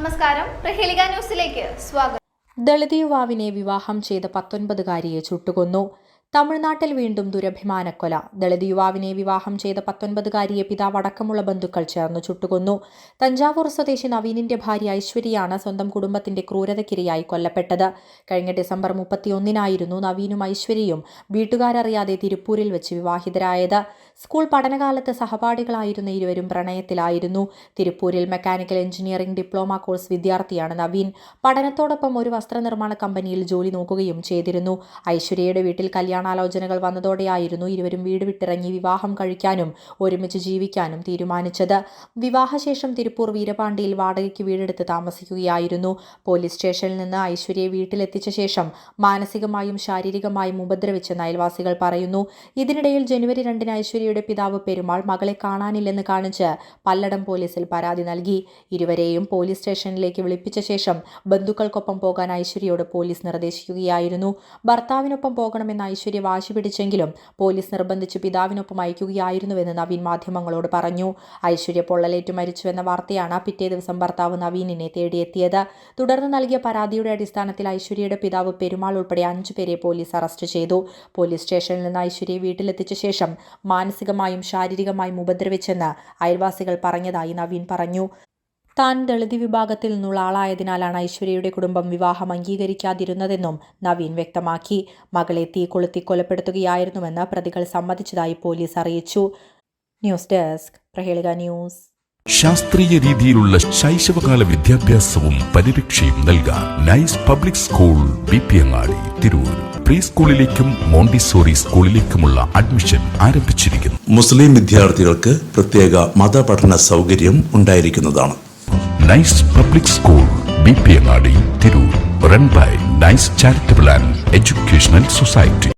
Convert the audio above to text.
നമസ്കാരം. ന്യൂസിലേക്ക് സ്വാഗതം. ദളിത് യുവാവിനെ വിവാഹം ചെയ്ത പത്തൊൻപതുകാരിയെ ചുട്ടുകൊന്നു. തമിഴ്നാട്ടിൽ വീണ്ടും ദുരഭിമാനക്കൊല. ദളിത് യുവാവിനെ വിവാഹം ചെയ്ത പത്തൊൻപതുകാരിയെ പിതാവ് അടക്കമുള്ള ബന്ധുക്കൾ ചേർന്ന് ചുട്ടുകൊന്നു. തഞ്ചാവൂർ സ്വദേശി നവീനിന്റെ ഭാര്യ ഐശ്വര്യയാണ് സ്വന്തം കുടുംബത്തിന്റെ ക്രൂരതയ്ക്കിരയായി കൊല്ലപ്പെട്ടത്. കഴിഞ്ഞ ഡിസംബർ മുപ്പത്തിയൊന്നിനായിരുന്നു നവീനും ഐശ്വര്യയും വീട്ടുകാരറിയാതെ തിരുപ്പൂരിൽ വെച്ച് വിവാഹിതരായത്. സ്കൂൾ പഠനകാലത്ത് സഹപാഠികളായിരുന്ന ഇരുവരും പ്രണയത്തിലായിരുന്നു. തിരുപ്പൂരിൽ മെക്കാനിക്കൽ എഞ്ചിനീയറിംഗ് ഡിപ്ലോമ കോഴ്സ് വിദ്യാർത്ഥിയാണ് നവീൻ. പഠനത്തോടൊപ്പം ഒരു വസ്ത്രനിർമ്മാണ കമ്പനിയിൽ ജോലി നോക്കുകയും ചെയ്തിരുന്നു. ഐശ്വര്യയുടെ വീട്ടിൽ കല്യാണാലോചനകൾ വന്നതോടെയായിരുന്നു ഇരുവരും വീട് വിട്ടിറങ്ങി വിവാഹം കഴിക്കാനും ഒരുമിച്ച് ജീവിക്കാനും തീരുമാനിച്ചത്. വിവാഹശേഷം തിരുപ്പൂർ വീരപാണ്ടിയിൽ വാടകയ്ക്ക് വീടെടുത്ത് താമസിക്കുകയായിരുന്നു. പോലീസ് സ്റ്റേഷനിൽ നിന്ന് ഐശ്വര്യയെ വീട്ടിലെത്തിച്ച ശേഷം മാനസികമായും ശാരീരികമായും ഉപദ്രവിച്ചെന്ന് അയൽവാസികൾ പറയുന്നു ഇതിനിടയിൽ ജനുവരി രണ്ടിന് ഐശ്വര്യയുടെ പിതാവ് പെരുമാൾ മകളെ കാണാനില്ലെന്ന് കാണിച്ച് പല്ലടം പോലീസിൽ പരാതി നൽകി. ഇരുവരെയും പോലീസ് സ്റ്റേഷനിലേക്ക് വിളിപ്പിച്ച ശേഷം ബന്ധുക്കൾക്കൊപ്പം പോകാൻ ഐശ്വര്യയോട് പോലീസ് നിർദ്ദേശിക്കുകയായിരുന്നു. ഭർത്താവിനൊപ്പം പോകണമെന്ന് ഐശ്വര്യ വാശി പിടിച്ചെങ്കിലും പോലീസ് നിർബന്ധിച്ച് പിതാവിനൊപ്പം അയക്കുകയായിരുന്നുവെന്ന് നവീൻ മാധ്യമങ്ങളോട് പറഞ്ഞു. ഐശ്വര്യ പൊള്ളലേറ്റ് മരിച്ചുവെന്ന വാർത്തയാണ് പിറ്റേ ദിവസം ഭർത്താവ് നവീനിനെ തേടിയെത്തിയത്. തുടർന്ന് നൽകിയ പരാതിയുടെ അടിസ്ഥാനത്തിൽ ഐശ്വര്യയുടെ പിതാവ് പെരുമാൾ ഉൾപ്പെടെ അഞ്ചു പേരെ പോലീസ് അറസ്റ്റ് ചെയ്തു. പോലീസ് സ്റ്റേഷനിൽ നിന്ന് ഐശ്വര്യയെ വീട്ടിലെത്തിച്ച ശേഷം മാനസികമായും ശാരീരികമായും ഉപദ്രവിച്ചെന്ന് അയൽവാസികൾ പറഞ്ഞതായി നവീൻ പറഞ്ഞു. താൻ ദളിത് വിഭാഗത്തിൽ നിന്നുള്ള ആളായതിനാലാണ് ഐശ്വര്യയുടെ കുടുംബം വിവാഹം അംഗീകരിക്കാതിരുന്നതെന്നും നവീൻ വ്യക്തമാക്കി. മകളെ തീ കൊളുത്തി കൊലപ്പെടുത്തുകയായിരുന്നുവെന്ന് പ്രതികൾ സമ്മതിച്ചതായി പോലീസ് അറിയിച്ചു. ന്യൂസ് ഡെസ്ക് പ്രഹേളിക ന്യൂസ്. ശാസ്ത്രീയ രീതിയിലുള്ള ശൈശവകാല വിദ്യാഭ്യാസവും പരിരക്ഷയും നൽകാൻ nice public school B P Angadi Tirur. Pre സ്കൂളിലേക്കും Montessori സ്കൂളിലേക്കുമുള്ള അഡ്മിഷൻ ആരംഭിച്ചിരിക്കുന്നു. മുസ്ലിം വിദ്യാർത്ഥികൾക്ക് പ്രത്യേക മതപഠന സൗകര്യം ഉണ്ടായിരിക്കുന്നതാണ്. Nice public school B P Angadi Tirur run by nice charitable and educational society